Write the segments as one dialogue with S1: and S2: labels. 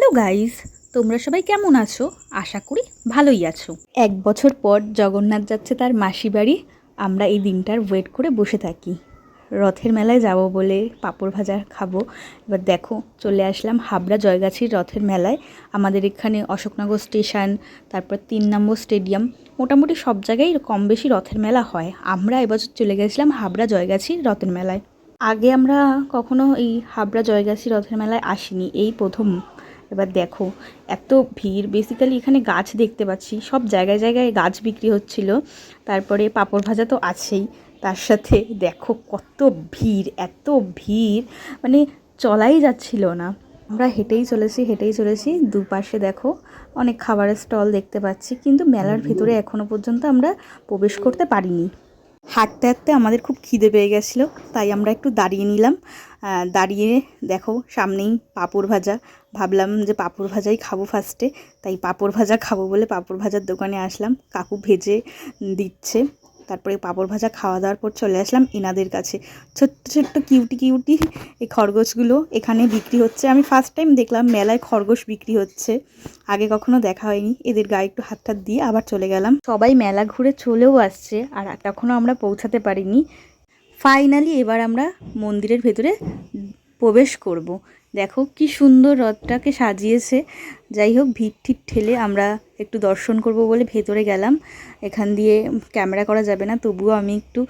S1: Hello guys তোমরা সবাই কেমন আছো? আশা করি ভালোই আছো। এক বছর পর জগন্নাথ যাচ্ছে তার মাসি বাড়ি। আমরা এই দিনটার ওয়েট করে বসে থাকি। রথের মেলায় যাব বলে পাঁপড় ভাজা খাব। এবার দেখো, চলে আসলাম হাবড়া জয়গাছির রথের মেলায়। আমাদের এখানে অশোকনগর স্টেশন, তারপর তিন নম্বর স্টেডিয়াম। মোটামুটি সব জায়গায় কম বেশি রথের মেলা হয়। আমরা এবছর চলে গেছিলাম হাবড়া জয়গাছির রথের মেলায়। আগে আমরা কখনো এই হাবড়া জয়গাছি রথের মেলায় আসিনি। এই প্রথম এবার দেখো এত ভিড়। বেসিক্যালি এখানে গাছ দেখতে পাচ্ছি। সব জায়গায় জায়গায় গাছ বিক্রি হচ্ছিল। তারপরে পাঁপড় ভাজা তো আছেই। তার সাথে দেখো কত ভিড় এত ভিড়। মানে চলাই যাচ্ছিল না। আমরা হেঁটেই চলেছি হেঁটেই চলেছি। দুপাশে দেখো অনেক খাবারের স্টল দেখতে পাচ্ছি। কিন্তু মেলার ভিতরে এখনও পর্যন্ত আমরা প্রবেশ করতে পারিনি। হাঁটতে হাঁটতে আমাদের খুব খিদে পেয়ে গেছিল। তাই আমরা একটু দাঁড়িয়ে নিলাম। দাঁড়িয়ে দেখো সামনেই পাঁপড় ভাজা। ভাবলাম যে পাঁপড় ভাজাই খাব ফার্স্টে তাই পাঁপড় ভাজা খাব বলে পাঁপড় ভাজার দোকানে আসলাম। কাকু ভেজে দিচ্ছে। তারপরে পাঁপড় ভাজা খাওয়া দাওয়ার পর চলে আসলাম এনাদের কাছে। ছোট্ট ছোট্ট কিউটি কিউটি এই খরগোশগুলো এখানে বিক্রি হচ্ছে। আমি ফার্স্ট টাইম দেখলাম মেলায় খরগোশ বিক্রি হচ্ছে। আগে কখনো দেখা হয়নি। এদের গায়ে একটু হাত টাত দিয়ে আবার চলে গেলাম। সবাই মেলা ঘুরে চলেও আসছে আর তখনও আমরা পৌঁছাতে পারিনি। ফাইনালি এবার আমরা মন্দিরের ভেতরে প্রবেশ করব। দেখো কি সুন্দর রথটাকে সাজিয়েছে। যাই হোক, ভিড় ঠিট ঠেলে আমরা একটু দর্শন করব বলে ভেতরে গেলাম। এখান দিয়ে ক্যামেরা করা যাবে না, তবুও আমি একটু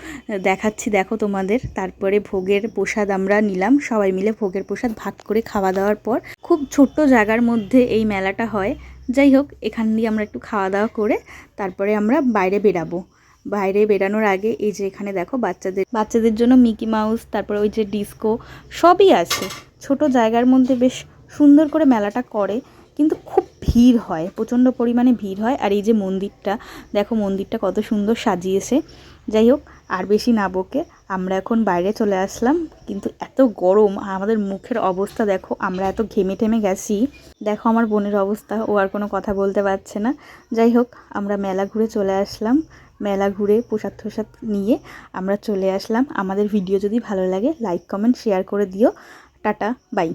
S1: দেখাচ্ছি, দেখো তোমাদের। তারপরে ভোগের প্রসাদ আমরা নিলাম। সবাই মিলে ভোগের প্রসাদ ভাত করে খাওয়া দাওয়ার পর খুব ছোট্ট জায়গার মধ্যে এই মেলাটা হয়। যাই হোক, এখান দিয়ে আমরা একটু খাওয়া দাওয়া করে তারপরে আমরা বাইরে বেরাবো বাইরে বেরানোর আগে এই যে এখানে দেখো বাচ্চাদের বাচ্চাদের জন্য মিকি মাউস, তারপরে ওই যে ডিস্কো, সবই আছে। ছোট জায়গার মধ্যে বেশ সুন্দর করে মেলাটা করে, কিন্তু খুব ভিড় হয়, প্রচণ্ড পরিমাণে ভিড় হয়। আর এই যে মন্দিরটা, দেখো মন্দিরটা কত সুন্দর সাজিয়েছে। যাই হোক, আর বেশি না বকে, আমরা এখন বাইরে চলে আসলাম, কিন্তু এত গরম আমাদের মুখের অবস্থা দেখো, আমরা এত ঘেমে টেমে গেছি। দেখো আমার বোনের অবস্থা, ও আর কোনো কথা বলতে পারছে না। যাই হোক, আমরা মেলা ঘুরে চলে আসলাম। মেলা ঘুরে প্রসাদ টোসাদ নিয়ে আমরা চলে আসলাম। আমাদের ভিডিও যদি ভালো লাগে লাইক কমেন্ট শেয়ার করে দিও। Tata bye.